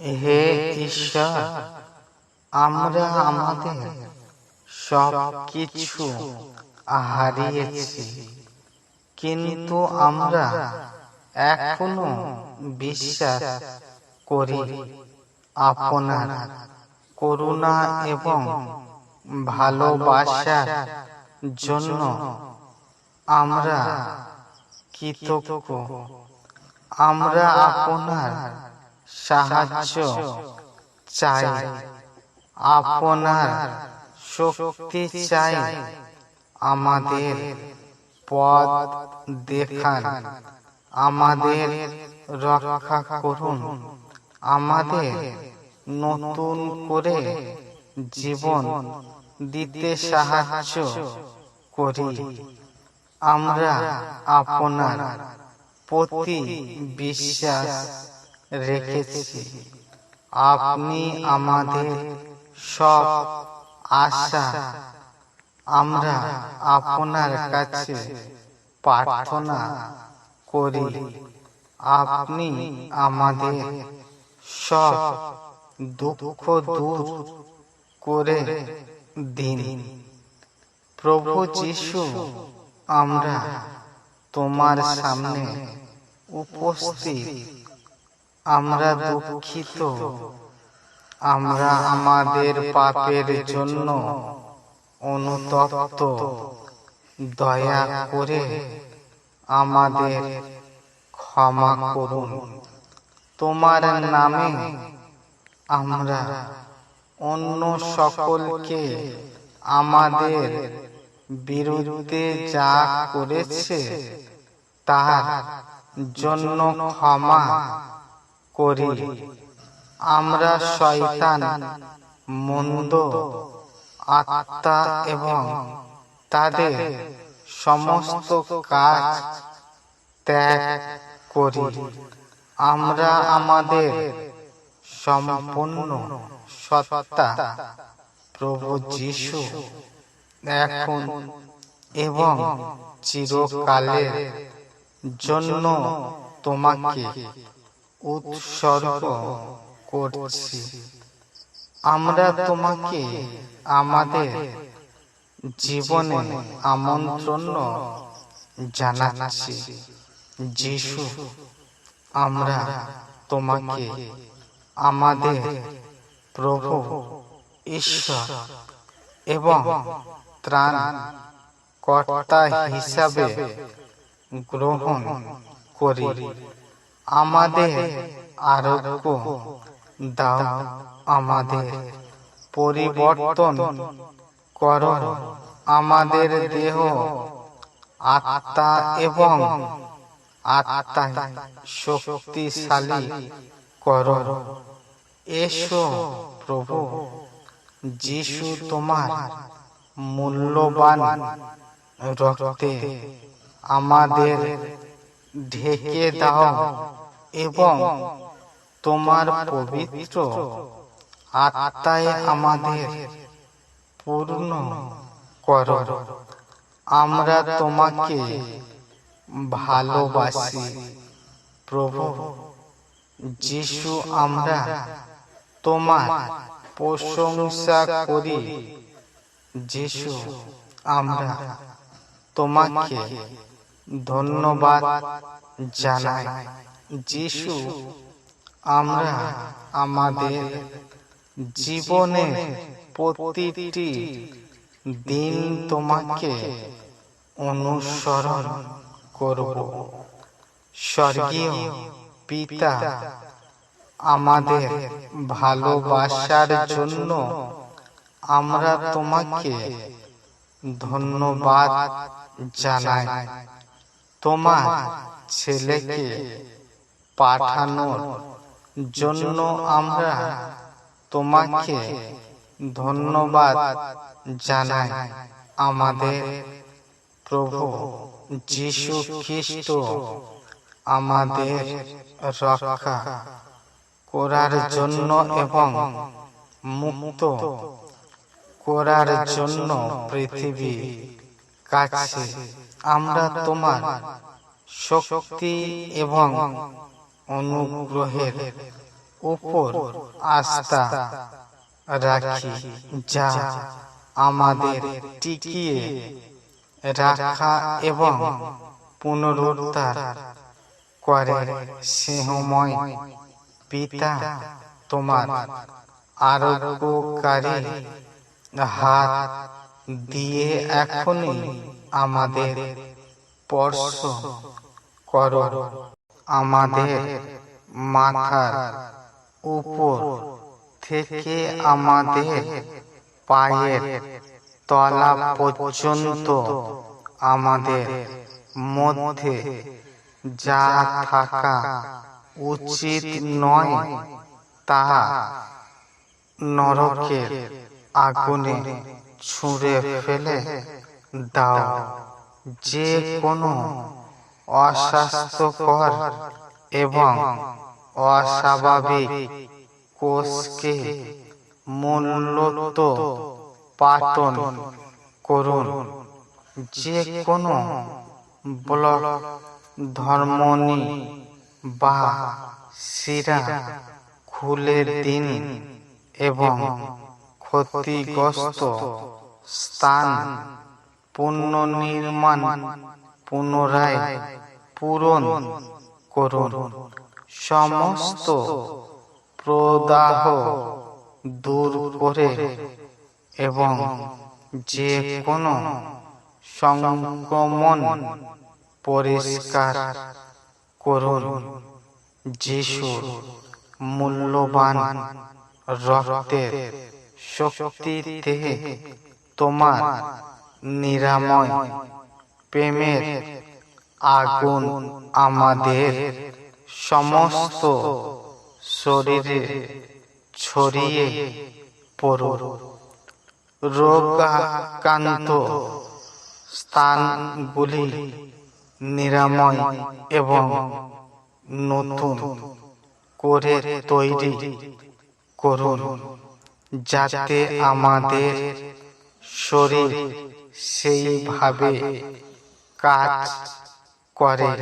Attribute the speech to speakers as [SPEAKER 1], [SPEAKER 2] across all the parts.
[SPEAKER 1] হে ঈশ্বর আমরা আমাদের সব কিছু হারিয়েছি। কিন্তু আমরা এখনও বিশ্বাস করি আপনার করুণা এবং ভালোবাসার জন্য আমরা কৃতজ্ঞ। আমরা আপনার সাহায্য চাই। আপনার শক্তি চাই আমাদের পথ দেখান আমাদের রক্ষা করুন। আমাদের নতুন করে জীবন দিতে সাহায্য করি। আমরা আপনার প্রতি বিশ্বাস রেখেছি। আপনি আমাদের সব আশা আমরা আপনার কাছে প্রার্থনা করি। আপনি আমাদের সব দুঃখ দূর করে দিন। প্রভু যিশু, আমরা তোমার সামনে উপস্থিত আমরা দুঃখিত। আমরা আমাদের পাপের জন্য অনুতপ্ত। দয়া করে আমাদের ক্ষমা করুন। তোমার নামে আমরা অন্য সকলকে আমাদের বিরুদ্ধে যা করেছে, তার জন্য ক্ষমা করি। আমরা শয়তান, মন্দ, আত্মা এবং তাদের সমস্ত কাজ ত্যাগ করি। আমরা আমাদের সম্পূর্ণ সত্তা, প্রভু যিশু এখন এবং চিরকালের জন্য তোমাকে উৎসর্গ করছি। আমরা তোমাকে আমাদের জীবনে আমন্ত্রণ জানাচ্ছি। যিশু, আমরা তোমাকে আমাদের প্রভু ঈশ্বর এবং ত্রাণ কর্তা হিসাবে গ্রহণ করি। আমাদের আরোগ্য দাও আমাদের। পরিবর্তন কর আমাদের দেহ আত্মা এবং আত্মায় শক্তিশালী কর। এসো প্রভু যিশু তোমার মূল্যবান রক্তে আমাদের ঢেকে দাও এবং তোমার পবিত্র আত্মায় আমাদের পূর্ণ কর। আমরা তোমাকে ভালোবাসি। প্রভু, যিশু, আমরা তোমার প্রশংসা করি। যিশু, আমরা তোমাকে ধন্যবাদ জানাই। যিশু, আমরা আমাদের জীবনের প্রতিটি দিন তোমাকে অনুসরণ করব। স্বর্গীয় পিতা, আমাদের ভালোবাসার জন্য আমরা তোমাকে ধন্যবাদ জানাই। তোমার ছেলেকে পাঠানোর জন্য আমরা তোমাকে ধন্যবাদ জানাই, আমাদের প্রভু যিশু খ্রিস্ট, আমাদের রক্ষা করার জন্য এবং মুক্ত করার জন্য পৃথিবী কাছে আমরা তোমার শক্তি এবং অনুগ্রহের উপর আস্থা রাখি, যা আমাদের টিকিয়ে রাখা এবং পুনরুদ্ধার করে সিংহময় পিতা তোমার আরোগ্যকারী হাত দিয়ে এখনই আমাদের স্পর্শ করো। আমাদের মাথার উপর থেকে আমাদের পায়ের তলা পর্যন্ত আমাদের মধ্যে যা থাকা উচিত নয় তা নরকের আগুনে ছুঁড়ে ফেলে। দাও, যে কোনো অস্বাস্থ্যকর এবং অস্বাভাবিক কোষকে মূলত পাতন করুন। যে কোনো ব্লক ধর্মনি বা শিরা খুলে দিন এবং ক্ষতিগ্রস্ত স্থান পুনর্নির্মাণ, পুনরায় পূরণ করুন। সমস্ত প্রদাহ দূর করে এবং যে কোনো সংক্রমণ পরিষ্কার করুন। যিশুর মূল্যবান রক্তের শক্তিতে তোমার নিরাময়, প্রেমের আগুন আমাদের সমস্ত শরীরে ছড়িয়ে পড়ুন রোগাক্রান্ত স্থানগুলি নিরাময় এবং নতুন করে তৈরি করুন, যাতে আমাদের শরীর সেইভাবে কাজ করে।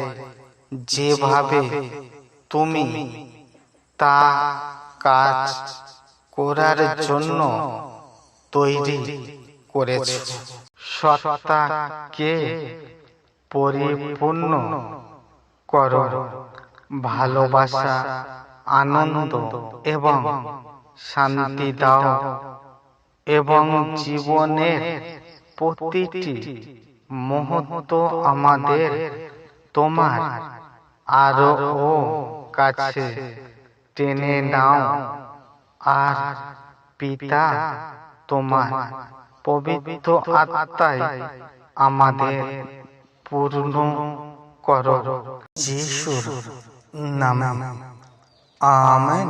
[SPEAKER 1] যেভাবে তুমি তা কাজ করার জন্য তৈরি করেছ। সত্তাকে পরিপূর্ণ কর। ভালোবাসা, আনন্দ এবং শান্তি দাও। এবং জীবনের প্রতিটি মুহূর্ত আমাদের তোমার আরও কাছে টেনে নাও। আর পিতা তোমার পবিত্র আত্মায় আমাদের পূর্ণ করো। যিশুর নামে। আমেন।